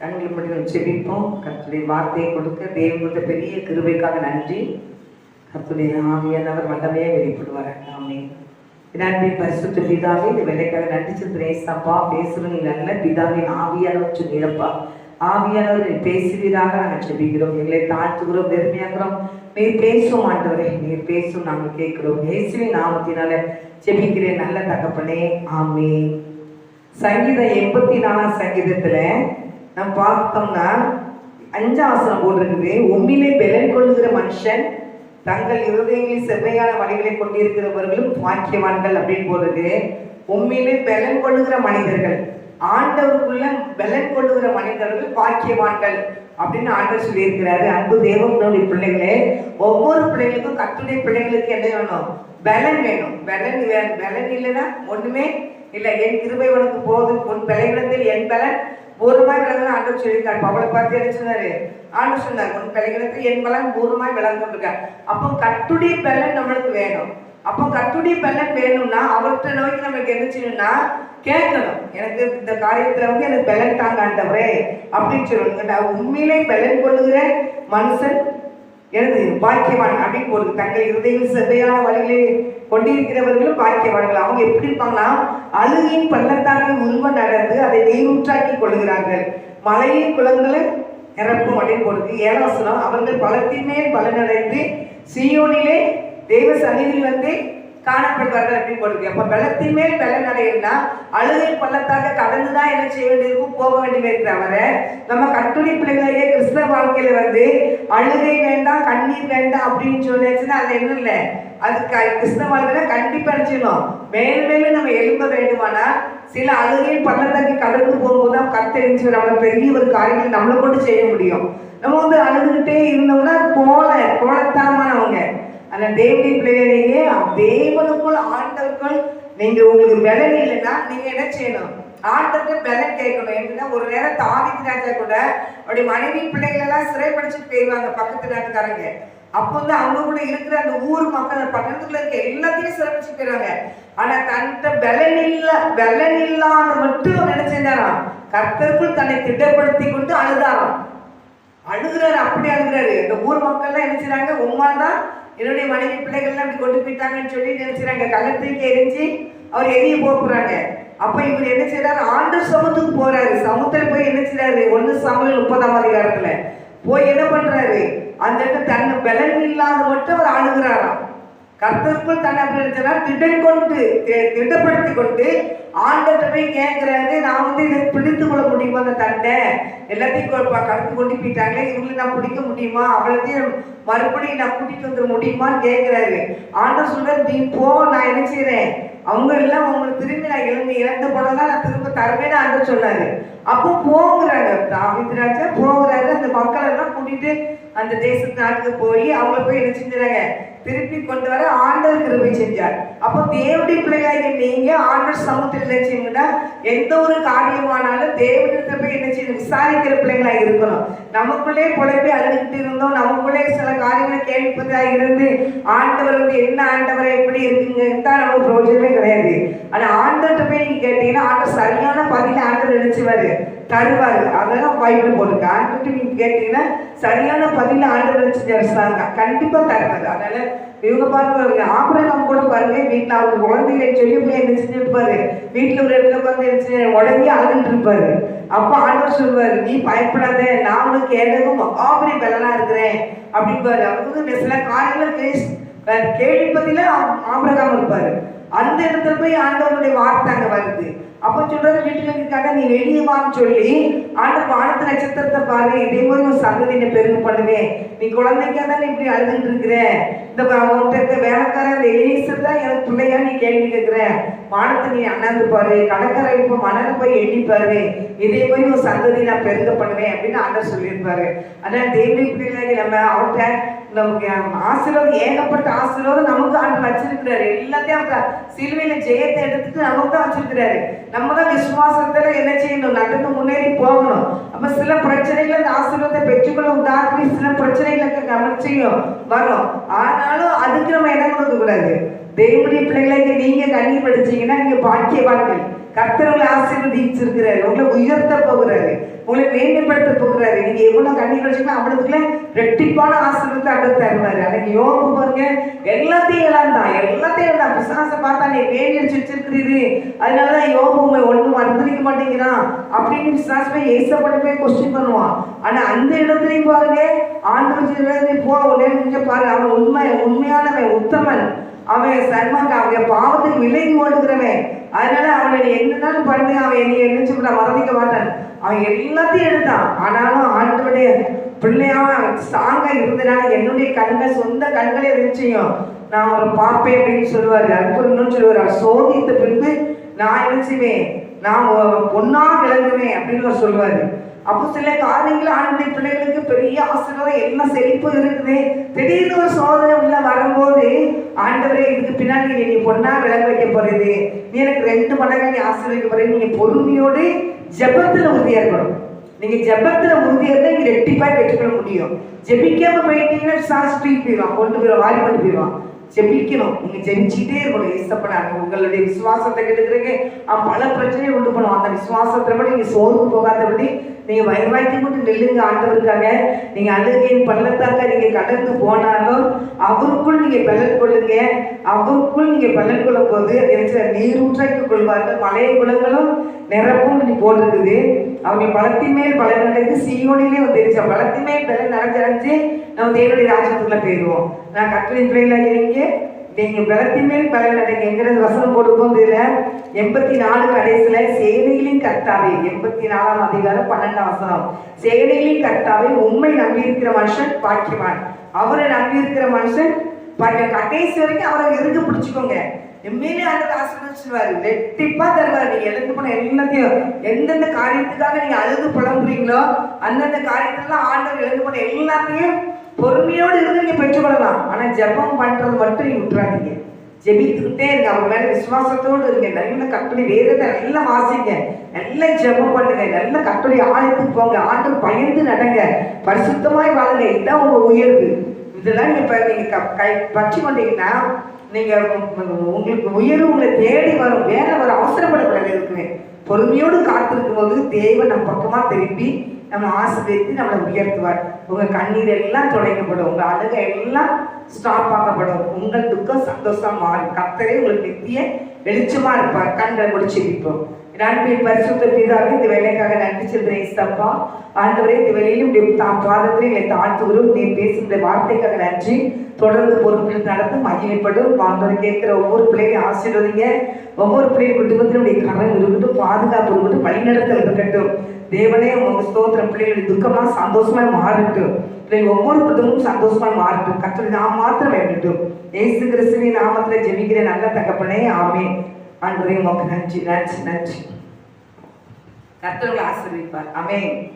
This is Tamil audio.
கண்களை மட்டும் செபிப்போம். கத்துடைய வார்த்தையை கொடுக்க தேவனுடைய பெரிய கிருபைக்காக நன்றி. கத்துடைய ஆவியானவர் வல்லமையாக வெளிப்படுவார் ஆமே நன்றி பரிசுத்த பிதாவே இந்த வேலைக்காக நன்றி சுந்தரேசப்பா பேசுறது நல்ல பிதாவின் ஆவியானவர் சொன்னீரப்பா ஆவியானவர் பேசுவீராக நாங்கள் செபிக்கிறோம். எங்களை தாழ்த்துகிறோம் பெருமையாகிறோம் நீர் பேசும் ஆண்டவரே நீர் பேசும் நாங்கள் கேட்கிறோம். இயேசுவின் நாமத்தினால செபிக்கிறேன். நல்ல தகப்பனே ஆமே சங்கீதம் எண்பத்தி நாலாம் சங்கீதத்துல நம்ம பார்த்தோம்னா அஞ்சாசனம் ஆசனம் போட்டிருக்குது. உண்மையிலே பெலன் கொள்ளுகிற மனுஷன் தங்கள் இருதயங்களில் செவ்வையான வழிகளை கொண்டிருக்கிறவர்களும் பாக்கியவான்கள் அப்படின்னு போடுறது உண்மையிலே பெலன் கொள்ளுகிற மனிதர்கள் ஆண்டவருக்குள்ள பெலன் கொள்ளுகிற மனிதர்கள் பாக்கியவான்கள் அப்படின்னு ஆண்டவர் சொல்லியிருக்கிறாரு. அன்பு தேவனுடைய பிள்ளைகளே ஒவ்வொரு பிள்ளைகளுக்கும் கத்துடைய பிள்ளைகளுக்கு என்ன வேணும்? பலன் வேணும். பலன் வேணும் பலன் இல்லைன்னா ஒண்ணுமே இல்லை. என் கிருபை உனக்கு போதும். உன் பலகீனத்தில் என் பலன் பூர்வமாய் விளங்கணும் ஆண்டவர் சொல்லியிருக்காரு. பவளை பார்த்து என்ன சொன்னாரு? ஆண்டவர் சொன்னார் உன் பலகீனத்தில் என் பலன் பூர்வமாய் விளங்கொண்டிருக்கார் அப்போ கட்டுடைய பலன் நம்மளுக்கு வேணும். அப்போ கத்துடைய பலன் வேணும்னா அவர்கிட்ட நோக்கி நம்மளுக்கு என்ன செய்யணும்னா கேட்கணும். எனக்கு இந்த காரியத்துல வந்து எனக்கு பலன் தாங்க ஆண்டவரே அப்படின்னு சொல்லணுங்க உண்மையிலே பலன் கொள்ளுகிற மனுஷன் எனது பாக்கியவான் அப்படின்னு போடுது. தங்கள் இருதயம் செவ்வையான வழியிலே கொண்டிருக்கிறவர்களும் பாக்கியவான்கள். அவங்க எப்படி இருப்பாங்கன்னா அழுகின் பள்ளத்தாக்கை உருவ நடந்து அதை நீரூற்றாக்கி கொள்கிறார்கள். மலையின் குளங்களை நிரப்பும் அப்படின்னு போடுது ஏழாசனம் அவர்கள் பலத்தின் மேல் பலனடைந்து சீயோனிலே தெய்வ சன்னிதியில் வந்து காணப்படுவார்கள் அப்படின்னு போட்டிருக்கு அப்ப பலத்தின் மேல் பலன் அடையணும்னா அழுகை பள்ளத்தாக கடந்து தான் என்ன செய்ய வேண்டியிருக்கும்? போக வேண்டியது தவிர நம்ம கட்டுரை பிள்ளைகளையே கிறிஸ்தவ வாழ்க்கையில வந்து அழுகை வேண்டாம் கண்ணீர் வேண்டாம் அப்படின்னு சொல்லியாச்சுன்னா அது என்ன இல்லை? அது கிருஷ்ண கிறிஸ்தவ வாழ்க்கையில கண்டிப்பா நினைச்சிடணும் மேலும் மேலும் நம்ம எழும்ப வேண்டுமானா சில அழுகையும் பள்ளத்தாக்கி கடந்து போகும்போது தான் கத்தெரிஞ்சு நம்ம பெரிய ஒரு காரியங்கள் நம்மளை கொண்டு செய்ய முடியும். நம்ம வந்து அழுதுகிட்டே இருந்தோம்னா கோல கோலத்தனமானவங்க. அந்த தேவடி பிள்ளைகளையே தேவனுக்குள் ஆண்டவர்கள் நீங்க உங்களுக்கு பலன் இல்லைன்னா நீங்க என்ன செய்யணும்? ஆண்டவர்கிட்ட பலன் கேட்கணும். என்னன்னா ஒரு நேரம் தாவித்து ராஜா கூட அவருடைய மனைவி பிள்ளைகள் எல்லாம் சிறைப்படுத்திட்டு போயிடுவாங்க பக்கத்து நாட்டுக்காரங்க. அப்போ வந்து அவங்க கூட இருக்கிற அந்த ஊர் மக்கள் பக்கத்துக்குள்ள இருக்க எல்லாத்தையும் சிறப்பிச்சு போயிடுறாங்க. ஆனா தன்கிட்ட பலன் இல்ல பலன் இல்லாத மட்டும் நினைச்சிருந்தாராம். கர்த்தருக்குள் தன்னை திட்டப்படுத்தி கொண்டு அழுதாராம். அழுகுறாரு அப்படி அழுகுறாரு. இந்த ஊர் மக்கள்லாம் நினைச்சாங்க உண்மைதான் தான் என்னுடைய மனைவி பிள்ளைகள்லாம் இப்படி கொண்டு போயிட்டாங்கன்னு சொல்லி நினைச்சுறாங்க கள்ளத்திற்கு எரிஞ்சு அவர் எரிய போக்குறாங்க அப்ப இவர் என்ன செய்யறாரு ஆண்டு சமத்துக்கு போறாரு. சமுத்திரம் போய் என்ன செய்யறாரு ஒன்னு சமையல் முப்பதாம் அதிகாரத்துல. போய் என்ன பண்றாரு? அந்த இடத்துல தன்னை பலன் இல்லாத மட்டும் அவர் ஆளுகிறாராம். கர்த்தருக்குள் தன்னை அப்படி நினைச்சா திட்டம் கொண்டு தி- திட்டப்படுத்தி கொண்டு ஆண்டத்தை போய் கேட்கிறாரு நான் வந்து இதை பிடித்து கொள்ள முடியுமா அந்த தண்டை? எல்லாத்தையும் கொ- கொண்டு போயிட்டாங்களே இவங்களை நான் பிடிக்க முடியுமா? அவ்வளோத்தையும் மறுபடியும் நான் கூட்டிட்டு வந்துட முடியுமான்னு கேட்கிறாரு. ஆண்டர் சொல்றாரு நீ போ நான் என்ன செய்கிறேன் அவங்க எல்லாம் உங்களுக்கு திரும்பி நான் இழந்து இழந்த போனதான் நான் திரும்ப தருவேன்னு ஆண்டர் சொன்னாரு. அப்போ போகிறாரு தாவித்ராஜா போகிறாரு அந்த மக்கள் எல்லாம் கூட்டிட்டு அந்த தேசத்து நாட்டுக்கு போய் அவங்க போய் என்ன செஞ்சுறாங்க திருப்பி கொண்டு வர ஆண்டவர் கிருபை செஞ்சார். அப்போ தேவனுடைய பிள்ளைகளாக நீங்க ஆண்டவர் சமூகத்தில் என்ன செய்யணும்னா எந்த ஒரு காரியமானாலும் தேவனிடத்துல போய் என்ன செய்யணும் விசாரிக்கிற பிள்ளைங்களா இருக்கணும். நமக்குள்ளே புலம்பி அழுதுகிட்டு இருந்தோம். நமக்குள்ளே சில காரியங்களை கேள்விப்பதாக இருந்து ஆண்டவர் வந்து என்ன ஆண்டவர் எப்படி இருக்குங்க தான் நமக்கு பிரோஜனமே கிடையாது. ஆனா ஆண்டவர்கிட்ட போய் நீங்க கேட்டீங்கன்னா ஆண்டவர் சரியான பதில ஆண்டவர் நினைச்சுவாரு தருவாரு. அதெல்லாம் பைபிள் போட்டுருக்கு. ஆண்டவர்கிட்ட நீங்க கேட்டீங்கன்னா சரியான பதில ஆண்டவர் நினைச்சு கண்டிப்பா தருவாரு அதனால இவங்க பாருங்க ஆபரகம் கூட பாருங்க வீட்டுல அவங்க குழந்தைகளை சொல்லி போய் என்ன இருப்பாரு? வீட்டுல ஒரு இடத்துல உட்காந்து என்ன உடனே அழுதுட்டு இருப்பாரு. அப்ப ஆண்டவர் சொல்லுவாரு நீ பயப்படாத நான் உனக்கு ஏதவும் மகாபரி பலனா இருக்கிறேன். அப்படிம்பாரு. அவங்க சில காரியங்களை பேசி கேள்விப்பதில ஆபரகம் இருப்பாரு. அந்த இடத்துல போய் ஆண்டவருடைய வார்த்தை அங்க வருது. அப்போ சொல்றது வீட்டுல நீ வெளியே வான்னு சொல்லி ஆண்ட வானத்து நட்சத்திரத்தை பாரு இதே மாதிரி ஒரு சந்ததியை பெருமை பண்ணுவேன் நீ குழந்தைக்கா தான் இப்படி அழுதுட்டு இருக்கிற? இந்த ப- உன்கிட்ட இருக்க வேலைக்காரன் அந்த எலிசர் தான் எனக்கு பிள்ளையா நீ கேள்வி கேட்கிற. வானத்தை நீ அண்ணாந்து பாரு கடற்கரை இப்போ மணலை போய் எண்ணி பாரு. இதே மாதிரி ஒரு சந்ததி நான் பெருங்க பண்ணுவேன் அப்படின்னு ஆண்டர் சொல்லியிருப்பாரு. ஆனால் தேவி பிள்ளைகளை நம்ம அவர்கிட்ட நமக்கு ஆசீர்வாதம் ஏகப்பட்ட ஆசீர்வாதம் நமக்கு ஆண்டு வச்சிருக்கிறாரு. எல்லாத்தையும் அந்த சிலுவையில ஜெயத்தை எடுத்துட்டு நமக்கு தான் வச்சிருக்கிறாரு. நம்ம தான் விசுவாசத்துல என்ன செய்யணும்? நடந்து முன்னேறி போகணும். அப்ப சில பிரச்சனைகள் அந்த ஆசீர்வாதத்தை பெற்றுக்கொள்ள உதாரணி சில பிரச்சனைகளுக்கு கவனிச்சையும் வரும். ஆனாலும் அதுக்கு நம்ம இடம் கொடுக்க கூடாது தேவனுடைய பிள்ளைகளுக்கு நீங்க கண்ணீர் படிச்சீங்கன்னா நீங்க பாக்கியவான்கள். கர்த்தர் உங்களை ஆசீர்வதிச்சிருக்கிறாரு. உங்களை உயர்த்த போகிறாரு. உங்களை மேன்மைப்படுத்த போகிறாரு. நீங்க எவ்வளவு கண்ணீர் படிச்சீங்கன்னா அவனுக்குள்ள ரெட்டிப்பான ஆசீர்வாதத்தை அவர் தருவாரு. அன்னைக்கு யோகு பாருங்க எல்லாத்தையும் இழந்தான் எல்லாத்தையும் இழந்தான் பிசாசை பார்த்தா நீ வேண்டி அடிச்சு வச்சிருக்கிறீரு. அதனாலதான் யோகு உண்மை ஒண்ணும் மறந்துடிக்க மாட்டேங்கிறான். அப்படின்னு பிசாசு போய் ஏசப்பட்டு போய் கொஸ்டின் பண்ணுவான். ஆனா அந்த இடத்துலயும் பாருங்க ஆண்டு போ உடனே கொஞ்சம் பாரு அவன் உண்மை உண்மையானவன் உத்தமன். அவன் சன்மாங்க அவன் பாவத்துக்கு விலகி ஓடுகிறவன். அதனால அவனை நீ என்னன்னாலும் பண்ணு அவன் என்னை என்ன நான் மறந்திக்க மாட்டான். அவன் எல்லாத்தையும் எடுத்தான். ஆனாலும் ஆண்டோடைய அவன் ஸ்ட்ராங்கா இருந்தனால என்னுடைய கண்கள் சொந்த கண்களே இருந்துச்சியும் நான் அவரை பார்ப்பேன் அப்படின்னு சொல்லுவாரு. அதுக்கு இன்னும் சொல்லுவார் அவர் சோதித்த பின்பு நான் என்ன செய்வேன்? நான் பொண்ணா விளங்குவேன் அப்படின்னு அவர் சொல்லுவாரு. அப்போ சில காரியங்கள் ஆண்டுடைய பிள்ளைகளுக்கு பெரிய ஆசீர்வாதம் எல்லாம் செழிப்பு இருக்குது? திடீர்னு ஒரு சோதனை உள்ள வரும்போது ஆண்டவரே இதுக்கு பின்னாடி நீ பொண்ணா விளங்க வைக்க போறது. நீ எனக்கு ரெண்டு மடங்கு நீ ஆசீர்வதிக்க போறது நீங்க பொறுமையோடு ஜபத்துல உறுதியா இருக்கணும். நீங்க ஜபத்துல உறுதியா இருந்தா நீங்க ரெட்டிப்பா பெற்றுக்கொள்ள முடியும். ஜெபிக்காம போயிட்டீங்கன்னா சாஸ் போயிடுவான் கொண்டு போயிடுவான் வாரி கொண்டு போயிடுவான். ஜெபிக்கணும் நீங்க ஜெபிச்சுட்டே இருக்கணும் ஏசப்படாங்க உங்களுடைய விசுவாசத்தை கெடுக்கிறீங்க பல பிரச்சனையை உண்டு பண்ணுவோம் அந்த விசுவாசத்துல கூட நீங்க சோர்வு போகாதபடி நீங்க வயவாய்க்கு மட்டும் நெல்லுங்க ஆண்டவருக்காக நீங்க அழுகையின் பள்ளத்தாக்க நீங்க கடந்து போனாலும் அவருக்குள் நீங்க பலன் கொள்ளுங்க. அவருக்குள் நீங்க பலன் கொள்ளும் போது நீரூற்றைக்கு கொள்வார்கள். மலைய குளங்களும் நிரப்பும் நீ போட்டிருக்குது. அவங்க பலத்தின் மேல் பலன் நடந்து சீயோனிலே தெரிஞ்ச பலத்தின் மேல் பலன் நடந்து நம்ம தேவனுடைய ராஜ்யத்துக்குள்ள போயிடுவோம் நான் கட்டளை பிள்ளைகளாக இருங்க நீங்கள் பலத்தின் மேல் பலன் அடைங்க எங்கிறது வசனம் போடும்போது இதுல எண்பத்தி நாலு கடைசியில் சேனைகளின் கர்த்தாவே எண்பத்தி நாலாம் அதிகாரம் பன்னெண்டாம் வசனம். சேனைகளின் கர்த்தாவே உண்மை நம்பி இருக்கிற மனுஷன் பாக்கியவான். அவரை நம்பி இருக்கிற மனுஷன் பாக்கியம் கடைசி வரைக்கும் அவரை இருக்க பிடிச்சிக்கோங்க. எம்மையிலே ஆண்டவர் ஆசீர்வதிச்சிருவாரு வெட்டிப்பா தருவாரு. நீங்க எழுந்து போன எல்லாத்தையும் எந்தெந்த காரியத்துக்காக நீங்க அழுது புலம்புறீங்களோ அந்தந்த காரியத்துலாம் ஆண்டவர் எழுந்து போன எல்லாத்தையும் பொறுமையோடு இருந்து நீங்க பெற்றுக்கொள்ளலாம். ஆனா ஜெபம் பண்றது மட்டும் நீங்க விட்டுறாதீங்க. ஜெபித்துக்கிட்டே இருங்க. அவங்க மேல விசுவாசத்தோடு இருங்க. நல்ல கட்டுரை வேதத்தை நல்லா வாசிங்க. நல்ல ஜெபம் பண்ணுங்க. நல்ல கட்டுரை ஆலயத்துக்கு போங்க. ஆண்டு பயந்து நடங்க. பரிசுத்தமாய் வாழுங்க. இதுதான் உங்க உயர்வு. இதெல்லாம் நீங்க நீங்க க- கை பற்றி கொண்டீங்கன்னா நீங்கள் உங்களுக்கு உயர்வு உங்களை தேடி வரும் வேலை வர அவசரப்படக்கூடாது இருக்குமே பொறுமையோடு காத்திருக்கும் போது தேவன் நம்ம பக்கமாக திருப்பி நம்ம ஆசிரியத்து நம்மளை உயர்த்துவார். உங்கள் கண்ணீர் எல்லாம் துடைக்கப்படும் உங்கள் அழுகை எல்லாம் ஸ்டாப் ஆகப்படும். உங்கள் துக்கம் சந்தோஷமாக மாறும். கத்தரே உங்களுக்கு நித்திய வெளிச்சமாக இருப்பார். கண்களை முடிச்சு வைப்போம் நன்பின் பரிசுத்த பிதாவே இந்த வேலைக்காக நன்றி செலுத்துறேன் இஸ்தப்பா ஆண்டவரே இந்த வேலையிலும் உடைய தாம் பாதத்திலே எங்களை தாழ்த்துகிறோம். நீ பேசுகிற வார்த்தைக்காக நன்றி. தொடர்ந்து பொறுப்பில் நடந்து மகிமைப்படும். ஆண்டவர் கேட்கிற ஒவ்வொரு பிள்ளைகளையும் ஆசீர்வதிங்க. ஒவ்வொரு பிள்ளையும் குடும்பத்தினுடைய கடன் கரம் இருக்கட்டும் பாதுகாப்பு இருக்கட்டும் வழிநடத்தல் இருக்கட்டும். தேவனே உங்க ஸ்தோத்திரம். பிள்ளைகளுடைய துக்கமா சந்தோஷமா மாறட்டும். பிள்ளைகள் ஒவ்வொரு குடும்பமும் சந்தோஷமா மாறட்டும். கத்தரை நாம் மாத்திரம் வேண்டட்டும் ஏசு கிறிஸ்துவின் நாமத்துல ஜெபிக்கிற நல்ல தகப்பனே ஆமே ஆண்டவரே உமக்கு நன்றி நன்றி நன்றி. கர்த்தர்களை ஆசிரியப்பார் அமேன்